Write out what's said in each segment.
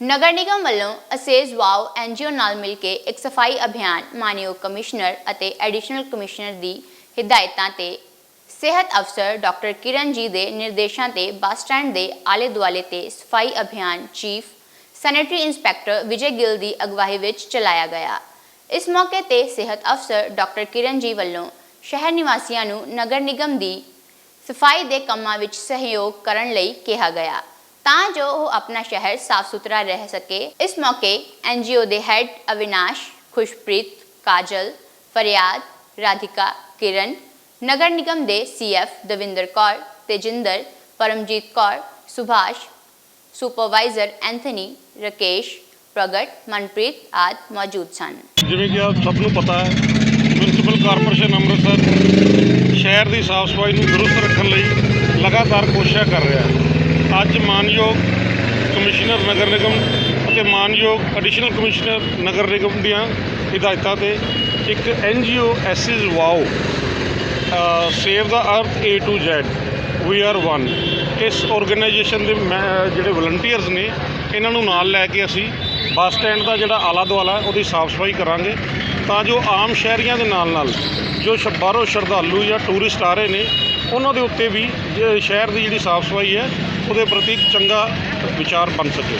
ਨਗਰ ਨਿਗਮ ਵੱਲੋਂ ਅਸੇਜ wow NGO ਨਾਲ ਮਿਲ ਕੇ ਇੱਕ ਸਫ਼ਾਈ ਅਭਿਆਨ ਮਾਨਯੋਗ ਕਮਿਸ਼ਨਰ ਅਤੇ ਐਡੀਸ਼ਨਲ ਕਮਿਸ਼ਨਰ ਦੀ ਹਦਾਇਤਾਂ ਤੇ ਸਿਹਤ ਅਫਸਰ ਡਾਕਟਰ ਕਿਰਨ ਜੀ ਦੇ ਨਿਰਦੇਸ਼ਾਂ ਤੇ ਬੱਸ ਸਟੈਂਡ ਦੇ ਆਲੇ ਦੁਆਲੇ ਤੇ ਸਫ਼ਾਈ ਅਭਿਆਨ chief sanitary inspector Vijay Gill ਦੀ ਅਗਵਾਈ ਵਿੱਚ ਚਲਾਇਆ ਗਿਆ। ਇਸ ਮੌਕੇ ਤੇ ਸਿਹਤ ਅਫਸਰ ਡਾਕਟਰ ਕਿਰਨ ਜੀ ਵੱਲੋਂ ਸ਼ਹਿਰ ਨਿਵਾਸੀਆਂ ਨੂੰ ਨਗਰ ਨਿਗਮ ਦੀ ਸਫ਼ਾਈ ਦੇ ਕੰਮਾਂ ਵਿੱਚ ਸਹਿਯੋਗ ਕਰਨ ਲਈ ਕਿਹਾ ਗਿਆ। ਤਾਂ ਜੋ ਉਹ ਆਪਣਾ ਸ਼ਹਿਰ ਸਾਫ਼ ਸੁਥਰਾ ਰਹਿ ਸਕੇ। ਇਸ ਮੌਕੇ ਐਨਜੀਓ ਦੇ ਹੈੱਡ ਅਵਿਨਾਸ਼, ਖੁਸ਼ਪ੍ਰੀਤ, ਕਾਜਲ, ਫਰਿਆਦ, ਰਾਧਿਕਾ, ਕਿਰਨ, ਨਗਰ ਨਿਗਮ ਦੇ CF Davinder Kaur, Tejinder, Paramjit Kaur, Subhash, supervisor Anthony, Rakesh, Pargat, Manpreet ਆਦਿ ਮੌਜੂਦ ਸਨ। ਜਿਵੇਂ ਕਿ ਆਪ ਸਭ ਨੂੰ ਪਤਾ ਹੈ ਮਿਊਨਿਸਪਲ ਕਾਰਪੋਰੇਸ਼ਨ ਅੰਮ੍ਰਿਤਸਰ ਸ਼ਹਿਰ ਦੀ ਸਾਫ਼ ਸਫ਼ਾਈ ਨੂੰ ਦਰੁਸਤ ਰੱਖਣ ਲਈ ਲਗਾਤਾਰ ਕੋਸ਼ਿਸ਼ਾਂ ਕਰ ਰਿਹਾ ਹੈ। ਅੱਜ ਮਾਨਯੋਗ ਕਮਿਸ਼ਨਰ ਨਗਰ ਨਿਗਮ ਅਤੇ ਮਾਨਯੋਗ ਐਡੀਸ਼ਨਲ ਕਮਿਸ਼ਨਰ ਨਗਰ ਨਿਗਮ ਦੀਆਂ ਹਿਦਾਇਤਾਂ ਤੇ ਇੱਕ ਐਨਜੀਓ ਐਸਿਸ ਵਾਓ ਸੇਵ ਦਾ ਅਰਥ A to Z we are one ਇਸ ਆਰਗੇਨਾਈਜੇਸ਼ਨ ਦੇ ਮੈਂ- ਜਿਹੜੇ ਵਲੰਟੀਅਰਸ ਨੇ, ਇਹਨਾਂ ਨੂੰ ਨਾਲ ਲੈ ਕੇ ਅਸੀਂ ਬੱਸ ਸਟੈਂਡ ਦਾ ਜਿਹੜਾ ਆਲਾ ਦੁਆਲਾ ਉਹਦੀ ਸਾਫ਼ ਸਫ਼ਾਈ ਕਰਾਂਗੇ ਤਾਂ ਜੋ ਆਮ ਸ਼ਹਿਰੀਆਂ ਦੇ ਨਾਲ ਨਾਲ ਜੋ ਬਾਹਰੋਂ ਸ਼ਰਧਾਲੂ ਜਾਂ ਟੂਰਿਸਟ ਆ ਰਹੇ ਨੇ ਉਹਨਾਂ ਦੇ ਉੱਤੇ ਵੀ ਜੇ ਸ਼ਹਿਰ ਦੀ ਜਿਹੜੀ ਸਾਫ਼ ਸਫ਼ਾਈ ਹੈ, ਉਹਦੇ ਪ੍ਰਤੀ ਚੰਗਾ ਵਿਚਾਰ ਬਣ ਸਕੇ।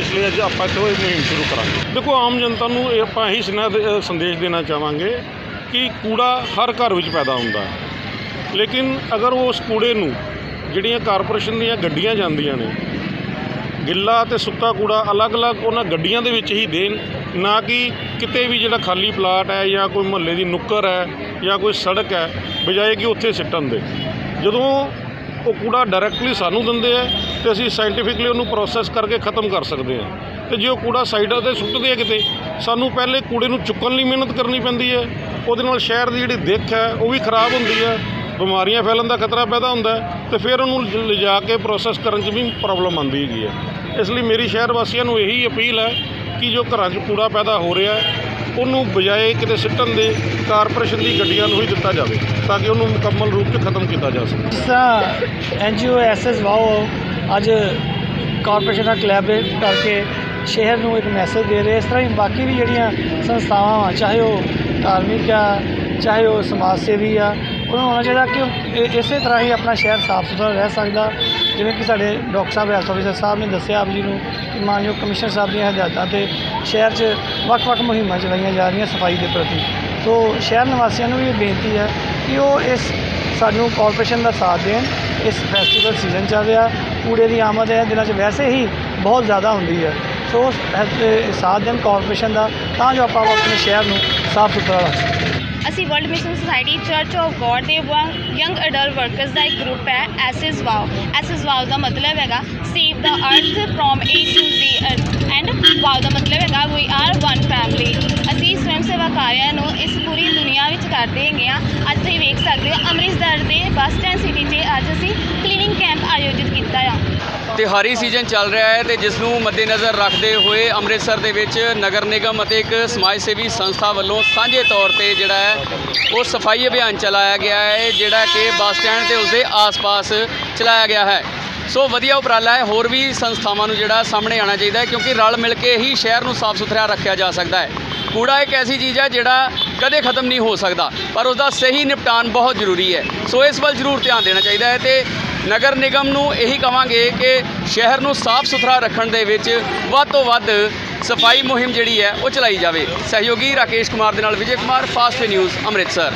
ਇਸ ਲਈ ਅੱਜ ਆਪਾਂ ਇੱਥੋਂ ਇਹ ਮੁਹਿੰਮ ਸ਼ੁਰੂ ਕਰਾਂਗੇ। ਦੇਖੋ, ਆਮ ਜਨਤਾ ਨੂੰ ਇਹ ਆਪਾਂ ਇਹੀ ਸੁਨੇਹਾ ਦੇ- ਸੰਦੇਸ਼ ਦੇਣਾ ਚਾਹਾਂਗੇ ਕਿ ਕੂੜਾ ਹਰ ਘਰ ਵਿੱਚ ਪੈਦਾ ਹੁੰਦਾ ਹੈ। ਲੇਕਿਨ ਅਗਰ ਉਹ ਉਸ ਕੂੜੇ ਨੂੰ, ਜਿਹੜੀਆਂ ਕਾਰਪੋਰੇਸ਼ਨ ਦੀਆਂ ਗੱਡੀਆਂ ਜਾਂਦੀਆਂ ਨੇ, ਗਿੱਲਾ ਤੇ ਸੁੱਕਾ ਕੂੜਾ ਅਲੱਗ-ਅਲੱਗ ਉਹਨਾਂ ਗੱਡੀਆਂ ਦੇ ਵਿੱਚ ਹੀ ਦੇਣ, ਨਾ ਕਿ ਕਿਤੇ ਵੀ ਜਿਹੜਾ ਖਾਲੀ ਪਲਾਟ ਹੈ ਜਾਂ ਕੋਈ ਮੁਹੱਲੇ ਦੀ ਨੁੱਕਰ ਹੈ ਜਾਂ ਕੋਈ ਸੜਕ ਹੈ ਬਜਾਏ ਕਿ ਉੱਥੇ ਸਿੱਟਣ ਦੇ। ਜਦੋਂ ਉਹ ਕੂੜਾ ਡਾਇਰੈਕਟਲੀ ਸਾਨੂੰ ਦਿੰਦੇ ਆ, ਤੇ ਅਸੀਂ ਸਾਇੰਟੀਫਿਕਲੀ ਉਹਨੂੰ ਪ੍ਰੋਸੈਸ ਕਰਕੇ ਖਤਮ ਕਰ ਸਕਦੇ ਹਾਂ ਤੇ ਜੇ ਉਹ ਕੂੜਾ ਸਾਈਡਾਂ ਤੇ ਸੁੱਟਦੇ ਆ ਕਿਤੇ, ਸਾਨੂੰ ਪਹਿਲੇ ਕੂੜੇ ਨੂੰ ਚੁੱਕਣ ਲਈ ਮਿਹਨਤ ਕਰਨੀ ਪੈਂਦੀ ਹੈ। ਉਹਦੇ ਨਾਲ ਸ਼ਹਿਰ ਦੀ ਜਿਹੜੀ ਦਿੱਖ ਹੈ, ਉਹ ਵੀ ਖਰਾਬ ਹੁੰਦੀ ਹੈ। ਬਿਮਾਰੀਆਂ ਫੈਲਣ ਦਾ ਖਤਰਾ ਪੈਦਾ ਹੁੰਦਾ ਹੈ, ਤੇ ਫਿਰ ਉਹਨੂੰ ਲ- ਲਿਜਾ ਕੇ ਪ੍ਰੋਸੈਸ ਕਰਨ 'ਚ ਵੀ ਪ੍ਰੋਬਲਮ ਆਉਂਦੀ ਹੈਗੀ ਹੈ। ਇਸ ਲਈ ਮੇਰੀ ਸ਼ਹਿਰ ਵਾਸੀਆਂ ਨੂੰ ਇਹੀ ਅਪੀਲ ਹੈ ਕਿ ਜੋ ਘਰਾਂ 'ਚ ਕੂੜਾ ਪੈਦਾ ਹੋ ਰਿਹਾ ਹੈ ਉਹਨੂੰ ਬਜਾਏ ਕਿਤੇ ਸਿੱਟਣ ਦੇ ਕਾਰਪੋਰੇਸ਼ਨ ਦੀ ਗੱਡੀਆਂ ਨੂੰ ਹੀ ਦਿੱਤਾ ਜਾਵੇ ਤਾਂ ਕਿ ਉਹਨੂੰ ਮੁਕੰਮਲ ਰੂਪ 'ਚ ਖਤਮ ਕੀਤਾ ਜਾ ਸਕੇ। ਜਿਸ ਤਰ੍ਹਾਂ ਐਨਜੀਓ ਐਸਐਸ ਵਾਓ ਅੱਜ ਕਾਰਪੋਰੇਸ਼ਨ ਨਾਲ ਕੋਲੈਬੋਰੇਟ ਕਰਕੇ ਸ਼ਹਿਰ ਨੂੰ ਇੱਕ ਮੈਸੇਜ ਦੇ ਰਹੇ। ਇਸ ਤਰ੍ਹਾਂ ਹੀ ਬਾਕੀ ਵੀ ਜਿਹੜੀਆਂ ਸੰਸਥਾਵਾਂ ਵਾ, ਚਾਹੇ ਉਹ ਧਾਰਮਿਕ ਆ, ਚਾਹੇ ਉਹ ਸਮਾਜ ਸੇਵੀ ਆ ਉਹਨਾਂ ਨੂੰ ਹੋਣਾ ਚਾਹੀਦਾ ਕਿ ਉਹ ਇਸੇ ਤਰ੍ਹਾਂ ਹੀ ਆਪਣਾ ਸ਼ਹਿਰ ਸਾਫ਼ ਸੁਥਰਾ ਰਹਿ ਸਕਦਾ। ਜਿਵੇਂ ਕਿ ਸਾਡੇ ਡਾਕਟਰ ਸਾਹਿਬ ਹੈਲਥ ਆਫਿਸਰ ਸਾਹਿਬ ਨੇ ਦੱਸਿਆ ਆਪ ਜੀ ਨੂੰ ਕਿ ਮਾਨਯੋਗ ਕਮਿਸ਼ਨਰ ਸਾਹਿਬ ਦੀਆਂ ਹਦਾਇਤਾਂ ਤੇ ਸ਼ਹਿਰ 'ਚ ਵੱਖ-ਵੱਖ ਮੁਹਿੰਮਾਂ ਚਲਾਈਆਂ ਜਾ ਰਹੀਆਂ ਸਫ਼ਾਈ ਦੇ ਪ੍ਰਤੀ। ਸੋ ਸ਼ਹਿਰ ਨਿਵਾਸੀਆਂ ਨੂੰ ਵੀ ਇਹ ਬੇਨਤੀ ਹੈ ਕਿ ਉਹ ਇਸ ਸਾਨੂੰ ਕਾਰਪੋਰੇਸ਼ਨ ਦਾ ਸਾਥ ਦੇਣ, ਇਸ ਫੈਸਟੀਵਲ ਸੀਜ਼ਨ ਚੱਲ ਰਿਹਾ ਕੂੜੇ ਦੀ ਆਮਦ ਹੈ, ਦਿਨਾਂ 'ਚ ਵੈਸੇ ਹੀ ਬਹੁਤ ਜ਼ਿਆਦਾ ਹੁੰਦੀ ਹੈ। ਸੋ ਉਸ ਫੈਸ- ਸਾਥ ਦੇਣ ਕਾਰਪੋਰੇਸ਼ਨ ਦਾ, ਤਾਂ ਜੋ ਆਪਾਂ ਆਪਣੇ ਸ਼ਹਿਰ ਨੂੰ ਸਾਫ਼ ਸੁਥਰਾ ਰੱਖ ਸਕੀਏ। ਅਸੀਂ world mission society church of God ਦੇ ਯੰਗ ਅਡਲਟ ਵਰਕਰਸ ਦਾ ਇੱਕ ਗਰੁੱਪ ਹੈ, ਐਸਐਸ ਵਾਓ। ਐਸਐਸ ਵਾਓ ਦਾ ਮਤਲਬ ਹੈਗਾ ਸੇਵ ਦਾ ਅਰਥ ਫਰੋਮ ਏ ਟੂ ਜ਼ੀ ਅਰਥ ਐਂਡ ਵਾਓ ਦਾ ਮਤਲਬ ਹੈਗਾ ਵੀ ਆਰ ਵਨ ਫੈਮਿਲੀ ਅਸੀਂ ਸਵੈਮ ਸੇਵਾ ਕਾਰਿਆਂ ਨੂੰ ਇਸ ਪੂਰੀ ਦੁਨੀਆ ਵਿੱਚ ਕਰਦੇ ਹੈਗੇ ਆ ਅੱਜ ਤੁਸੀਂ ਵੇਖ ਸਕਦੇ ਹੋ, ਅੰਮ੍ਰਿਤਸਰ ਦੇ ਬੱਸ ਸਟੈਂਡ ਸਿਟੀ 'ਚ ਅੱਜ ਅਸੀਂ ਕਲੀਨਿੰਗ ਕੈਂਪ ਆਯੋਜਿਤ ਕੀਤਾ ਆ। ਤਿਉਹਾਰੀ ਸੀਜ਼ਨ ਚੱਲ ਰਿਹਾ ਹੈ ਤੇ ਜਿਸ ਨੂੰ ਮੱਦੇਨਜ਼ਰ ਰੱਖਦੇ ਹੋਏ ਅੰਮ੍ਰਿਤਸਰ ਦੇ ਵਿੱਚ ਨਗਰ ਨਿਗਮ ਅਤੇ ਇੱਕ ਸਮਾਜ ਸੇਵੀ ਸੰਸਥਾ ਵੱਲੋਂ ਸਾਂਝੇ ਤੌਰ ਤੇ ਜਿਹੜਾ ਹੈ, ਉਹ ਸਫ਼ਾਈ ਅਭਿਆਨ ਚਲਾਇਆ ਗਿਆ ਹੈ, ਜਿਹੜਾ ਕਿ ਬੱਸ ਸਟੈਂਡ ਤੇ ਉਸਦੇ ਆਸ-ਪਾਸ ਚਲਾਇਆ ਗਿਆ ਹੈ। ਸੋ ਵਧੀਆ ਉਪਰਾਲਾ ਹੈ, ਹੋਰ ਵੀ ਸੰਸਥਾਵਾਂ ਨੂੰ ਜਿਹੜਾ ਸਾਹਮਣੇ ਆਉਣਾ ਚਾਹੀਦਾ ਕਿਉਂਕਿ ਰਲ ਮਿਲ ਕੇ ਹੀ ਸ਼ਹਿਰ ਨੂੰ ਸਾਫ਼ ਸੁਥਰਾ ਰੱਖਿਆ ਜਾ ਸਕਦਾ ਹੈ। ਕੂੜਾ ਇੱਕ ਐਸੀ ਚੀਜ਼ ਹੈ ਜਿਹੜਾ ਕਦੇ ਖਤਮ ਨਹੀਂ ਹੋ ਸਕਦਾ, ਪਰ ਉਸ ਦਾ ਸਹੀ ਨਿਪਟਾਨ ਬਹੁਤ ਜ਼ਰੂਰੀ ਹੈ। ਸੋ ਇਸ ਵੱਲ ਜ਼ਰੂਰ ਧਿਆਨ ਦੇਣਾ ਚਾਹੀਦਾ ਹੈ ਤੇ ਨਗਰ ਨਿਗਮ ਨੂੰ ਇਹੀ ਕਵਾਂਗੇ ਕਿ ਸ਼ਹਿਰ ਨੂੰ ਸਾਫ਼ ਸੁਥਰਾ ਰੱਖਣ ਦੇ ਵਿੱਚ ਵੱਧ ਤੋਂ ਵੱਧ ਸਫ਼ਾਈ ਮੁਹਿੰਮ ਜਿਹੜੀ ਹੈ ਉਹ ਚਲਾਈ ਜਾਵੇ। ਸਹਿਯੋਗੀ ਰਾਕੇਸ਼ ਕੁਮਾਰ ਦੇ ਨਾਲ ਵਿਜੇ ਕੁਮਾਰ, ਫਾਸਟ ਨਿਊਜ਼, ਅੰਮ੍ਰਿਤਸਰ।